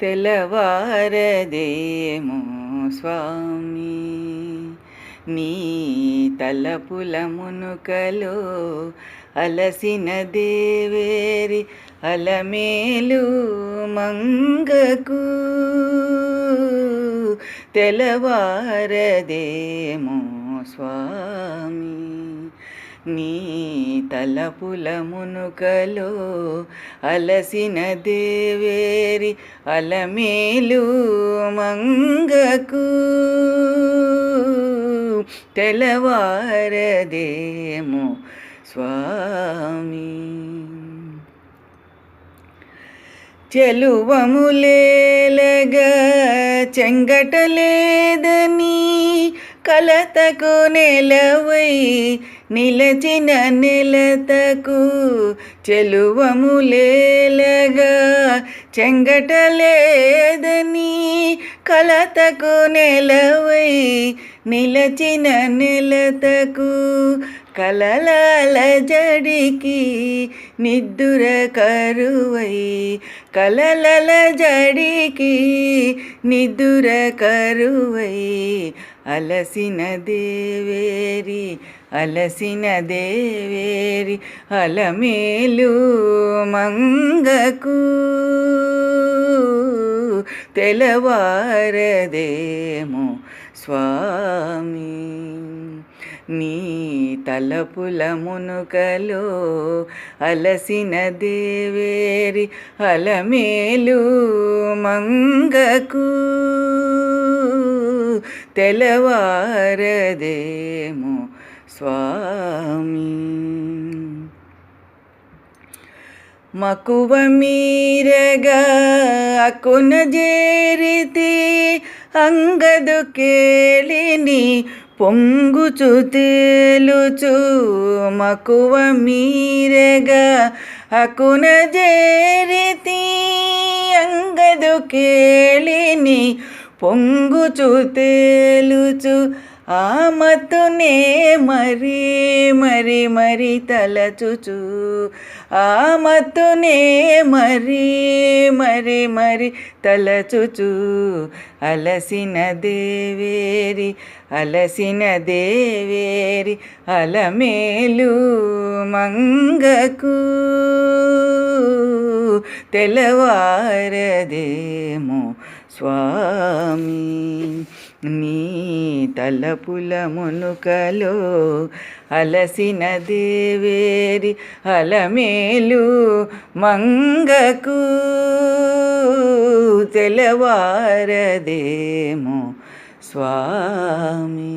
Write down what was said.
తెలవారదేమో స్వామి. నీ తలపుల మునుకలో అలసిన దేవేరి అలమేలు మంగకు. తెలవారదేమో స్వామి. నీ తలపుల మునుకలో అలసిన దేవేరి అలమేలు మంగకు. తెలవారదేమో స్వామి. చెలువములేలగా చెంగటలేదని కలతకు నెలవై నిలచిన నెలతకు చెలువములేలగా చెంగటలేదని కలతకు నెలవై నిలచిన నెలతకు కలలాల జడికి నిద్దుర కరువై కలలల జడికి నిద్దుర కరువై అలసిన దేవేరి అలసిన దేవేరి అలమేలు మంగకు. తెలవారదేమో స్వామి నీ తలపుల మునుకలో అలసిన దేవేరి అలమేలు మంగకు. తెలవారదేమో స్వామి మకువ మీరగా అకున జేరితే అంగదు కేళిని పొంగుచు తేలుచు మకువ మీరగా అకున జేరితి. అంగదు కేళిని పొంగుచు తేలుచు ఆ మత్తునే మరి మరి మరి తలచుచు. ఆ మత్తునే మరి మరి మరి తలచుచు. అలసిన దేవేరి అలసిన దేవేరి అలమేలు మంగకు. తెలవారదేమో స్వామి. నీ తలపుల మునుకలో అలసిన దేవేరి అలమేలు మంగకు తెలవారదేమో స్వామి.